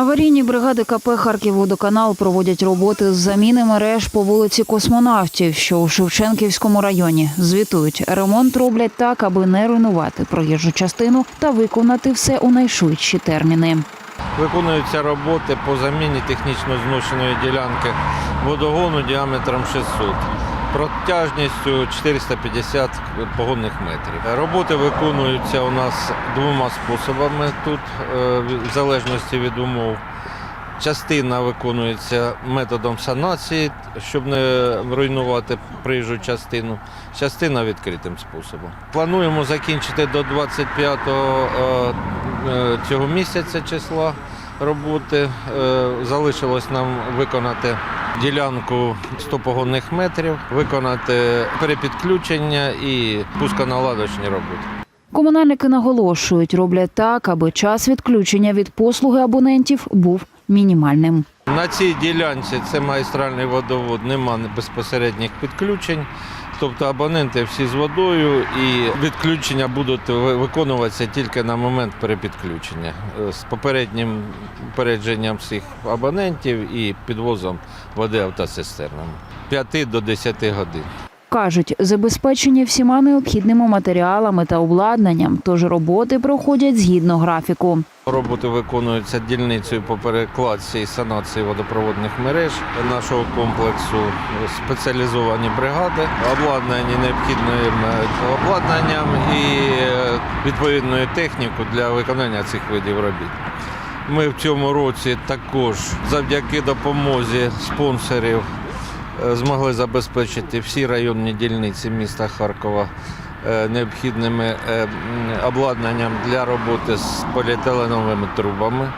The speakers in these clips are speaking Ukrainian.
Аварійні бригади КП «Харківводоканал» проводять роботи з заміни мереж по вулиці Космонавтів, що у Шевченківському районі. Звітують, ремонт роблять так, аби не руйнувати проїжджу частину та виконати все у найшвидші терміни. Виконуються роботи по заміні технічно зношеної ділянки водогону діаметром 600, протяжністю 450 погонних метрів. Роботи виконуються у нас двома способами тут, е, в залежності від умов. Частина виконується методом санації, щоб не руйнувати проїжджу частину, частина відкритим способом. Плануємо закінчити до 25 е, е, цього місяця числа роботи. Залишилось нам виконати ділянку 100 погонних метрів, виконати перепідключення і пусконаладочні роботи. Комунальники наголошують, роблять так, аби час відключення від послуги абонентів був мінімальним. На цій ділянці це магістральний водовод, немає безпосередніх підключень. Тобто абоненти всі з водою і відключення будуть виконуватися тільки на момент перепідключення е, з попереднім попередженням всіх абонентів і підвозом води автоцистернами 5 до 10 годин. Кажуть, забезпечені всіма необхідними матеріалами та обладнанням, тож роботи проходять згідно графіку. Роботи виконуються дільницею по перекладці і санації водопроводних мереж нашого комплексу. Спеціалізовані бригади, обладнані необхідним е, обладнанням і е, відповідною технікою для виконання цих видів робіт. Ми в цьому році також завдяки допомозі спонсорів змогли забезпечити всі районні дільниці міста Харкова е, необхідними е, обладнанням для роботи з поліетиленовими трубами.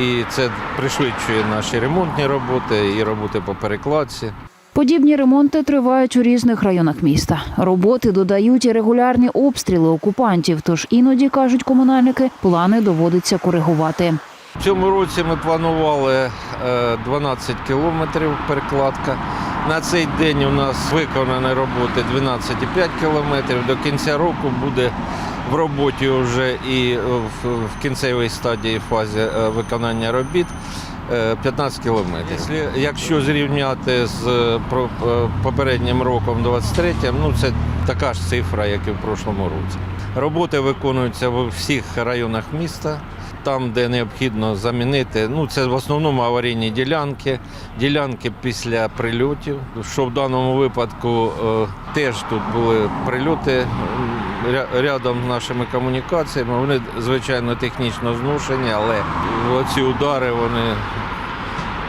І це пришвидшує наші ремонтні роботи і роботи по перекладці. Подібні ремонти тривають у різних районах міста. Роботи додають і регулярні обстріли окупантів. Тож іноді кажуть комунальники, плани доводиться коригувати. В цьому році ми планували е, 12 кілометрів перекладка. На цей день у нас виконані роботи 12,5 кілометрів. До кінця року буде в роботі вже і е, в, кінцевій стадії фазі е, виконання робіт е, 15 кілометрів. Якщо- зрівняти з е, е, попереднім роком 23-м, ну це така ж цифра, як і в прошлому році. Роботи виконуються в всіх районах міста там, де необхідно замінити. Ну, це в основному аварійні ділянки, ділянки після прильотів. Що в даному випадку е, теж тут були прильоти ря- рядом з нашими комунікаціями. Вони, звичайно, технічно зношені, але ці удари вони.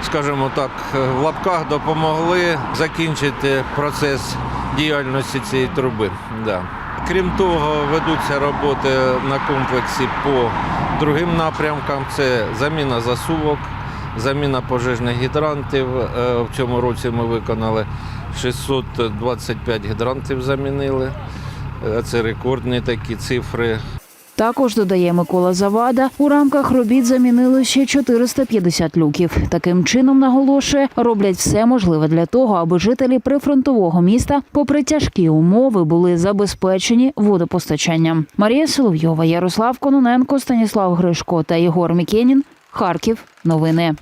Скажімо так, в лапках допомогли закінчити процес діяльності цієї труби. Да. Крім того, ведуться роботи на комплексі по другим напрямкам. Це заміна засувок, заміна пожежних гідрантів. Е, В цьому році ми виконали 625 гідрантів замінили. Е, Це рекордні такі цифри. Також додає Микола Завада. У рамках робіт замінили ще 450 люків. Таким чином наголошує, роблять все можливе для того, аби жителі прифронтового міста, попри тяжкі умови, були забезпечені водопостачанням. Марія Соловйова, Ярослав Кононенко, Станіслав Гришко та Єгор Мікенін. Харків. Новини.